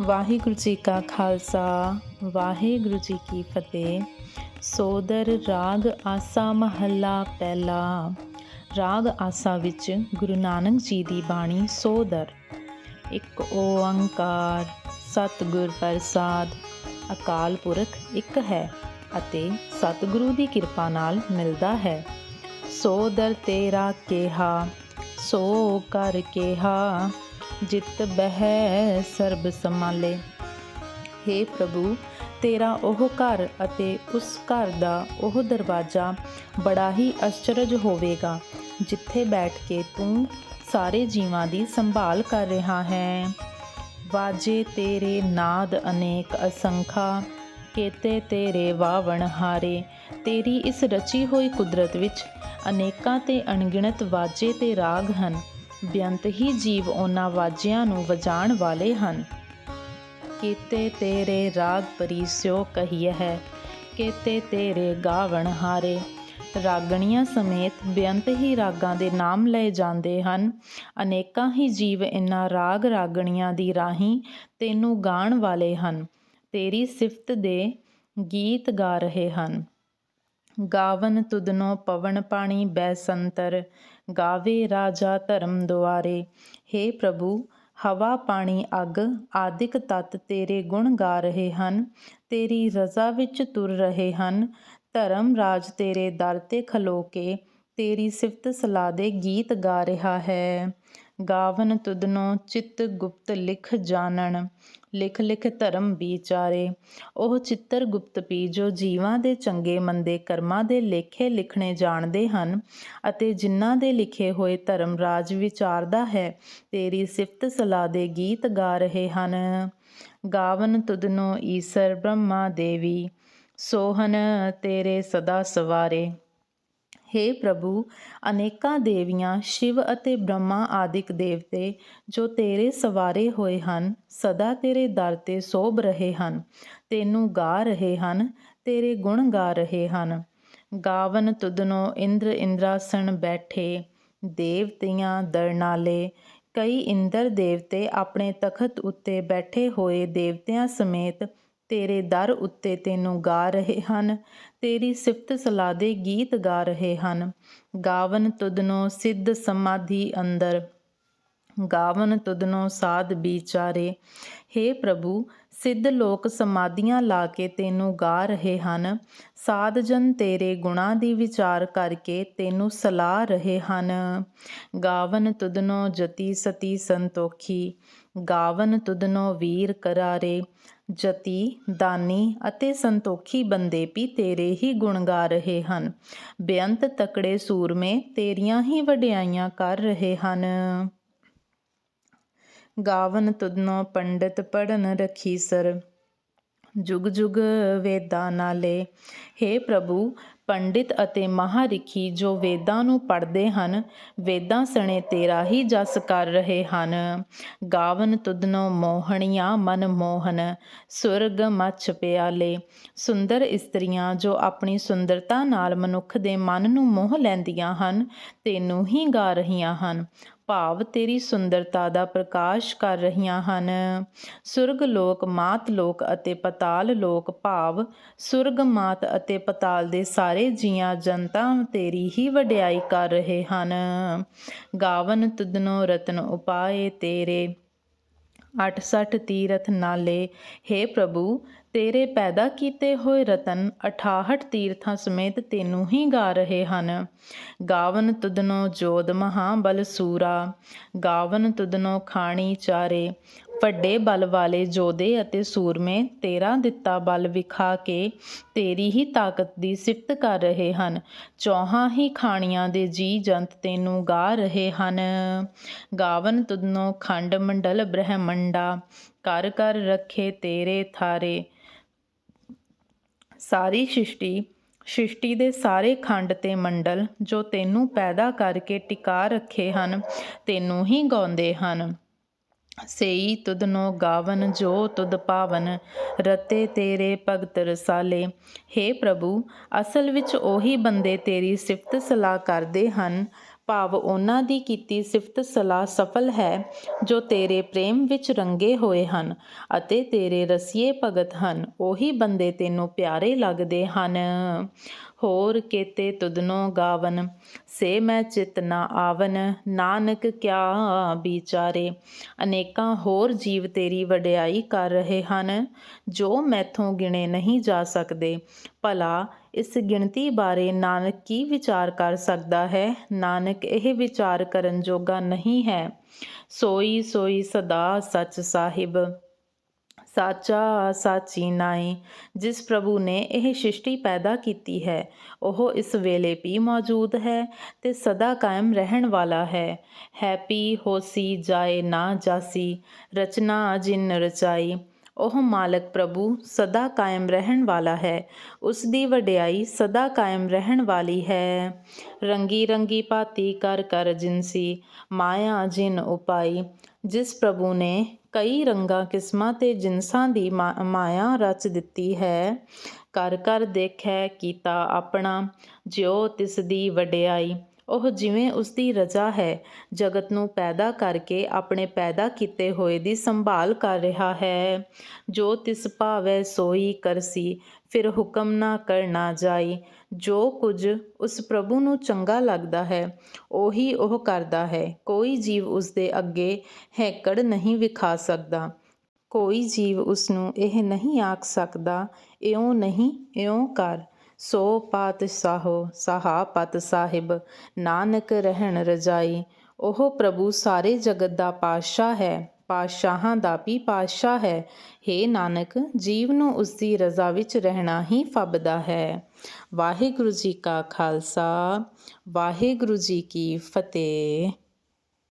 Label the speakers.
Speaker 1: ਵਾਹਿਗੁਰੂ ਜੀ ਕਾ ਖਾਲਸਾ, ਵਾਹਿਗੁਰੂ ਜੀ ਕੀ ਫਤਿਹ। ਸੋਦਰ ਰਾਗ ਆਸਾ ਮਹੱਲਾ ਪਹਿਲਾ। ਰਾਗ ਆਸਾ ਵਿੱਚ ਗੁਰੂ ਨਾਨਕ ਜੀ ਦੀ ਬਾਣੀ ਸੋਦਰ। ਇੱਕ ਓੰਕਾਰ, ਸਤਿਗੁਰ ਪ੍ਰਸਾਦ, ਅਕਾਲ ਪੁਰਖ ਇੱਕ ਹੈ ਅਤੇ ਸਤਿਗੁਰੂ ਦੀ ਕਿਰਪਾ ਨਾਲ ਮਿਲਦਾ ਹੈ। ਸੋਦਰ ਤੇਰਾ ਕਿਹਾ, ਸੋ ਕਰ ਕਿਹਾ। ਜਿਤ ਬਹਿ ਸਰਬ ਸਮਾਲੇ हे ਪ੍ਰਭੂ, ਤੇਰਾ ਉਹ ਘਰ ਅਤੇ ਉਸ ਘਰ ਦਾ ਉਹ ਦਰਵਾਜ਼ਾ ਬੜਾ ਹੀ ਅਚਰਜ ਹੋਵੇਗਾ, ਜਿੱਥੇ ਬੈਠ ਕੇ ਤੂੰ ਸਾਰੇ ਜੀਵਾਂ ਦੀ ਸੰਭਾਲ ਕਰ ਰਿਹਾ ਹੈ। ਵਾਜੇ ਤੇਰੇ ਨਾਦ ਅਨੇਕ ਅਸੰਖਾ, ਕੇਤੇ ਤੇਰੇ ਵਾਵਣ ਹਾਰੇ। ਤੇਰੀ ਇਸ ਰਚੀ ਹੋਈ ਕੁਦਰਤ ਵਿੱਚ ਅਨੇਕਾਂ ਤੇ ਅਣਗਿਣਤ ਵਾਜੇ ਤੇ ਰਾਗ ਹਨ। ਬੇਅੰਤ ਹੀ ਜੀਵ ਉਹਨਾਂ ਵਾਜਿਆਂ ਨੂੰ ਵਜਾਣ ਵਾਲੇ ਹਨ। ਕੀਤੇ ਤੇਰੇ ਰਾਗ ਪਰੀਸਿਓ ਕਹੀਏ ਹੈ, ਕੀਤੇ ਤੇਰੇ ਗਾਵਣ ਹਾਰੇ। ਰਾਗਣੀਆਂ ਸਮੇਤ ਬੇਅੰਤ ਹੀ ਰਾਗਾਂ ਦੇ ਨਾਮ ਲਏ ਜਾਂਦੇ ਹਨ। ਅਨੇਕਾਂ ਹੀ ਜੀਵ ਇਨ੍ਹਾਂ ਰਾਗ ਰਾਗਣੀਆਂ ਦੀ ਰਾਹੀਂ ਤੈਨੂੰ ਗਾਣ ਵਾਲੇ ਹਨ। ਤੇਰੀ ਸਿਫਤ ਦੇ ਗੀਤ ਗਾ ਰਹੇ ਹਨ। ਗਾਵਨ ਤੁਦਨੋ ਪਵਨ ਪਾਣੀ ਬੈਸੰਤਰ ਗਾਵੇ ਰਾਜਾ ਧਰਮ ਦੁਆਰੇ। हे ਪ੍ਰਭੂ, ਹਵਾ ਪਾਣੀ ਅੱਗ, ਆਦਿਕ ਤਤ ਤੇਰੇ ਗੁਣ ਗਾ ਰਹੇ ਹਨ, ਤੇਰੀ ਰਜ਼ਾ ਵਿੱਚ ਤੁਰ ਰਹੇ ਹਨ। ਧਰਮ ਰਾਜ ਤੇਰੇ ਦਰ ਤੇ ਖਲੋ ਕੇ, ਤੇਰੀ ਸਿਫਤ ਸਲਾਹ ਦੇ ਗੀਤ ਗਾ ਰਿਹਾ ਹੈ। ਗਾਵਨ ਤੁਦਨੋ ਚਿੱਤ ਗੁਪਤ ਲਿਖ ਜਾਣਨ, ਲਿਖ ਲਿਖ ਧਰਮ ਵਿਚਾਰੇ। ਉਹ ਚਿੱਤਰ ਗੁਪਤ ਪੀ, ਜੋ ਜੀਵਾਂ ਦੇ ਚੰਗੇ ਮੰਦੇ, ਕਰਮਾਂ ਦੇ ਲੇਖੇ ਲਿਖਣੇ ਜਾਣਦੇ ਹਨ ਅਤੇ ਜਿਨ੍ਹਾਂ ਦੇ ਲਿਖੇ ਹੋਏ ਧਰਮ ਰਾਜ ਵਿਚਾਰਦਾ ਹੈ, ਤੇਰੀ ਸਿਫਤ ਸਲਾਹ ਦੇ ਗੀਤ ਗਾ ਰਹੇ ਹਨ। ਗਾਵਨ ਤੁਦਨੋ ਈਸਰ ਬ੍ਰਹਮਾ ਦੇਵੀ, ਸੋਹਨ ਤੇਰੇ ਸਦਾ ਸਵਾਰੇ। हे ਪ੍ਰਭੂ, ਅਨੇਕਾਂ ਦੇਵੀਆਂ, ਸ਼ਿਵ ਅਤੇ ਬ੍ਰਹਮਾ ਆਦਿਕ ਦੇਵਤੇ ਜੋ ਤੇਰੇ ਸਵਾਰੇ ਹੋਏ ਹਨ, ਸਦਾ ਤੇਰੇ ਦਰ ਤੇ ਸੋਭ ਰਹੇ ਹਨ। ਤੈਨੂੰ ਗਾ ਰਹੇ ਹਨ, ਤੇਰੇ ਗੁਣ ਗਾ ਰਹੇ ਹਨ। ਗਾਵਨ ਤੁਦਨੋ ਇੰਦਰ ਇੰਦਰਾਸਣ ਬੈਠੇ, ਦੇਵਤਿਆਂ ਦਰਨਾਲੇ। ਕਈ ਇੰਦਰ ਦੇਵਤੇ ਆਪਣੇ ਤਖਤ ਉੱਤੇ ਬੈਠੇ ਹੋਏ ਦੇਵਤਿਆਂ ਸਮੇਤ ਤੇਰੇ ਦਰ ਉੱਤੇ ਤੈਨੂੰ ਗਾ ਰਹੇ ਹਨ, ਤੇਰੀ ਸਿਫਤ ਸਲਾਹ ਦੇ ਗੀਤ ਗਾ ਰਹੇ ਹਨ। ਗਾਵਨ ਤੁਦਨੋ ਸਿੱਧ ਸਮਾਧੀ ਅੰਦਰ, ਗਾਵਨ ਤੁਦਨੋ ਸਾਧ ਵਿਚਾਰੇ। हे ਪ੍ਰਭੂ, ਸਿੱਧ ਲੋਕ ਸਮਾਧੀਆਂ ਲਾ ਕੇ ਤੈਨੂੰ ਗਾ ਰਹੇ ਹਨ। ਸਾਧ ਜਨ ਤੇਰੇ ਗੁਣਾ ਦੀ ਵਿਚਾਰ ਕਰਕੇ ਤੈਨੂੰ ਸਲਾਹ ਰਹੇ ਹਨ। ਗਾਵਨ ਤੁਦਨੋ ਜਤੀ ਸਤੀ ਸੰਤੋਖੀ, ਗਾਵਨ ਤੁਦਨੋ ਵੀਰ ਕਰਾਰੇ। ਜਤੀ, ਦਾਨੀ ਅਤੇ ਸੰਤੋਖੀ ਬੰਦੇ ਵੀ ਤੇਰੇ ਹੀ ਗੁਣ ਗਾ ਰਹੇ ਹਨ। ਬੇਅੰਤ ਤਕੜੇ ਸੂਰਮੇ ਤੇਰੀਆਂ ਹੀ ਵਡਿਆਈਆਂ ਕਰ ਰਹੇ ਹਨ। ਗਾਵਨ ਤੁਦਨੋ ਪੰਡਤ ਪੜਨ ਰਖੀ ਸਰ। ਜੁਗ ਜੁਗ ਵੇਦਾਂ ਨਾਲੇ। हे ਪ੍ਰਭੂ ਪੰਡਿਤ ਅਤੇ ਮਹਾਰਿਖੀ ਜੋ ਵੇਦਾਂ ਨੂੰ ਪੜ੍ਹਦੇ ਹਨ, ਵੇਦਾਂ ਸਣੇ ਤੇਰਾ ਹੀ ਜਸ ਕਰ ਰਹੇ ਹਨ। ਗਾਵਨ ਤੁਦਨੋ ਮੋਹਣੀਆਂ ਮਨ ਮੋਹਨ, ਸੁਰਗ ਮਛ ਪਿਆਲੇ। ਸੁੰਦਰ ਇਸਤਰੀਆਂ ਜੋ ਆਪਣੀ ਸੁੰਦਰਤਾ ਨਾਲ ਮਨੁੱਖ ਦੇ ਮਨ ਨੂੰ ਮੋਹ ਲੈਂਦੀਆਂ ਹਨ, ਤੈਨੂੰ ਹੀ ਗਾ ਰਹੀਆਂ ਹਨ। ਭਾਵ ਤੇਰੀ ਸੁੰਦਰਤਾ ਦਾ ਪ੍ਰਕਾਸ਼ ਕਰ ਰਹੀਆਂ ਹਨ। ਸੁਰਗ ਲੋਕ ਮਾਤ ਲੋਕ ਅਤੇ ਪਤਾਲ ਲੋਕ ਭਾਵ ਸੁਰਗ ਮਾਤ ਅਤੇ ਪਤਾਲ ਦੇ ਸਾਰੇ ਜੀਆਂ ਜਨਤਾ ਤੇਰੀ ਹੀ ਵਡਿਆਈ ਕਰ ਰਹੇ ਹਨ। ਗਾਵਨ ਤੁਦਨੋ ਰਤਨ ਉਪਾਏ ਤੇਰੇ। 68 ਤੀਰਥ ਨਾਲੇ हे ਪ੍ਰਭੂ ਤੇਰੇ ਪੈਦਾ ਕੀਤੇ ਹੋਏ ਰਤਨ 68 ਤੀਰਥਾਂ ਸਮੇਤ ਤੈਨੂੰ ਹੀ ਗਾ ਰਹੇ ਹਨ। ਗਾਵਨ ਤੁਦਨੋ ਜੋਦ ਮਹਾ ਬਲ ਸੂਰਾ, ਗਾਵਨ ਤੁਦਨੋ ਖਾਣੀ ਚਾਰੇ, ਵੱਡੇ ਬਲ ਵਾਲੇ ਜੋਦੇ ਅਤੇ ਸੂਰਮੇ, ਤੇਰਾ ਦਿੱਤਾ ਬਲ ਵਿਖਾ ਕੇ ਤੇਰੀ ਹੀ ਤਾਕਤ ਦੀ ਸਿਫਤ ਕਰ ਰਹੇ ਹਨ। ਚੌਹਾਂ ਹੀ ਖਾਣੀਆਂ ਦੇ ਜੀ ਜੰਤ ਤੈਨੂੰ ਗਾ ਰਹੇ ਹਨ। ਗਾਵਨ ਤੁਦਨੋ ਖੰਡ ਮੰਡਲ ਬ੍ਰਹਮੰਡਾ, ਕਰ ਕਰ ਰੱਖੇ ਤੇਰੇ ਥਾਰੇ ਸਾਰੀ ਸ੍ਰਿਸ਼ਟੀ ਸ੍ਰਿਸ਼ਟੀ ਦੇ ਸਾਰੇ ਖੰਡ ਤੇ ਮੰਡਲ ਜੋ ਤੈਨੂੰ ਪੈਦਾ ਕਰਕੇ ਟਿਕਾ ਰੱਖੇ ਹਨ, ਤੈਨੂੰ ਹੀ ਗਾਉਂਦੇ ਹਨ। ਸੇਈ ਤੁਧਨੋ ਗਾਵਨ, ਜੋ ਤੁਧ ਪਾਵਨ, ਰਤੇ ਤੇਰੇ ਭਗਤ ਰਸਾਲੇ। हे ਪ੍ਰਭੂ, ਅਸਲ ਵਿੱਚ ਉਹੀ ਬੰਦੇ ਤੇਰੀ ਸਿਫਤ ਸਲਾਹ ਕਰਦੇ ਹਨ ਭਾਵ ਉਹਨਾਂ ਦੀ ਕੀਤੀ ਸਿਫਤ ਸਲਾਹ ਸਫਲ ਹੈ, ਜੋ ਤੇਰੇ ਪ੍ਰੇਮ ਵਿੱਚ ਰੰਗੇ ਹੋਏ ਹਨ ਅਤੇ ਤੇਰੇ ਰਸੀਏ ਭਗਤ ਹਨ, ਉਹੀ ਬੰਦੇ ਤੈਨੂੰ ਪਿਆਰੇ ਲੱਗਦੇ ਹਨ। ਹੋਰ ਕੇਤੇ ਤੁਧਨੋ ਗਾਵਨ, ਸੇ ਮੈਂ ਚਿਤ ਨਾ ਆਵਨ, ਨਾਨਕ ਕਿਆ ਵਿਚਾਰੇ ਅਨੇਕਾਂ ਹੋਰ ਜੀਵ ਤੇਰੀ ਵਡਿਆਈ ਕਰ ਰਹੇ ਹਨ, ਜੋ ਮੈਥੋਂ ਗਿਣੇ ਨਹੀਂ ਜਾ ਸਕਦੇ, ਭਲਾ ਇਸ ਗਿਣਤੀ ਬਾਰੇ ਨਾਨਕ ਕੀ ਵਿਚਾਰ ਕਰ ਸਕਦਾ ਹੈ? ਨਾਨਕ, ਇਹ ਵਿਚਾਰ ਕਰਨ ਜੋਗਾ ਨਹੀਂ ਹੈ। ਸੋਈ ਸੋਈ ਸਦਾ ਸੱਚ ਸਾਹਿਬ। ਸਾਚਾ, ਸਾਚੀ ਨਾਈ। ਜਿਸ ਪ੍ਰਭੂ ਨੇ ਇਹ ਸ੍ਰਿਸ਼ਟੀ ਪੈਦਾ ਕੀਤੀ ਹੈ, ਉਹ ਇਸ ਵੇਲੇ ਵੀ ਮੌਜੂਦ ਹੈ ਤੇ ਸਦਾ ਕਾਇਮ ਰਹਿਣ ਵਾਲਾ ਹੈ। ਹੈਪੀ ਹੋਸੀ, ਜਾਏ ਨਾ ਜਾਸੀ। ਰਚਨਾ ਜਿਨ ਰਚਾਈ ਉਹ ਮਾਲਕ ਪ੍ਰਭੂ ਸਦਾ ਕਾਇਮ ਰਹਿਣ ਵਾਲਾ ਹੈ ਉਸ ਦੀ ਵਡਿਆਈ ਸਦਾ ਕਾਇਮ ਰਹਿਣ ਵਾਲੀ ਹੈ ਰੰਗੀ ਰੰਗੀ ਭਾਤੀ ਕਰ ਕਰ ਜਿਨਸੀ ਮਾਇਆ ਜਿਨ ਉਪਾਈ ਜਿਸ ਪ੍ਰਭੂ ਨੇ ਕਈ ਰੰਗਾਂ ਕਿਸਮਾਂ ਤੇ ਜਿਨਸਾਂ ਦੀ ਮਾ- ਮਾਇਆ ਰਚ ਦਿੱਤੀ ਹੈ ਕਰ ਕਰ ਦੇਖੈ ਕੀਤਾ ਆਪਣਾ ਜਿਉ ਤਿਸ ਦੀ ਵਡਿਆਈ ਉਹ ਜਿਵੇਂ ਉਸ ਦੀ ਰਜ਼ਾ ਹੈ, ਜਗਤ ਨੂੰ ਪੈਦਾ ਕਰਕੇ ਆਪਣੇ ਪੈਦਾ ਕੀਤੇ ਹੋਏ ਦੀ ਸੰਭਾਲ ਕਰ ਰਿਹਾ ਹੈ। ਜੋ ਤਿਸ ਭਾਵੈ ਸੋਈ ਕਰਸੀ, ਫਿਰ ਹੁਕਮ ਨਾ ਕਰਨਾ ਜਾਈ। ਜੋ ਕੁਝ ਉਸ ਪ੍ਰਭੂ ਨੂੰ ਚੰਗਾ ਲੱਗਦਾ ਹੈ, ਉਹੀ ਉਹ ਕਰਦਾ ਹੈ। ਕੋਈ ਜੀਵ ਉਸ ਦੇ ਅੱਗੇ ਹੈਕੜ ਨਹੀਂ ਵਿਖਾ ਸਕਦਾ। ਕੋਈ ਜੀਵ ਉਸ ਨੂੰ ਇਹ ਨਹੀਂ ਆਖ ਸਕਦਾ, ਇਉਂ ਨਹੀਂ ਇਉਂ ਕਰ। ਸੋ ਪਾਤ ਸਾਹੋ, ਸਾਹਾ ਪਤ ਸਾਹਿਬ, ਨਾਨਕ ਰਹਿਣ ਰਜਾਈ। ਉਹ ਪ੍ਰਭੂ ਸਾਰੇ ਜਗਤ ਦਾ ਪਾਤਸ਼ਾਹ ਹੈ, ਪਾਤਸ਼ਾਹਾਂ ਦਾ ਵੀ ਪਾਤਸ਼ਾਹ ਹੈ। हे ਨਾਨਕ, ਜੀਵ ਨੂੰ ਉਸ ਦੀ ਰਜ਼ਾ ਵਿੱਚ ਰਹਿਣਾ ਹੀ ਫੱਬਦਾ ਹੈ। ਵਾਹਿਗੁਰੂ ਜੀ ਕਾ ਖਾਲਸਾ, ਵਾਹਿਗੁਰੂ ਜੀ ਕੀ ਫਤਿਹ।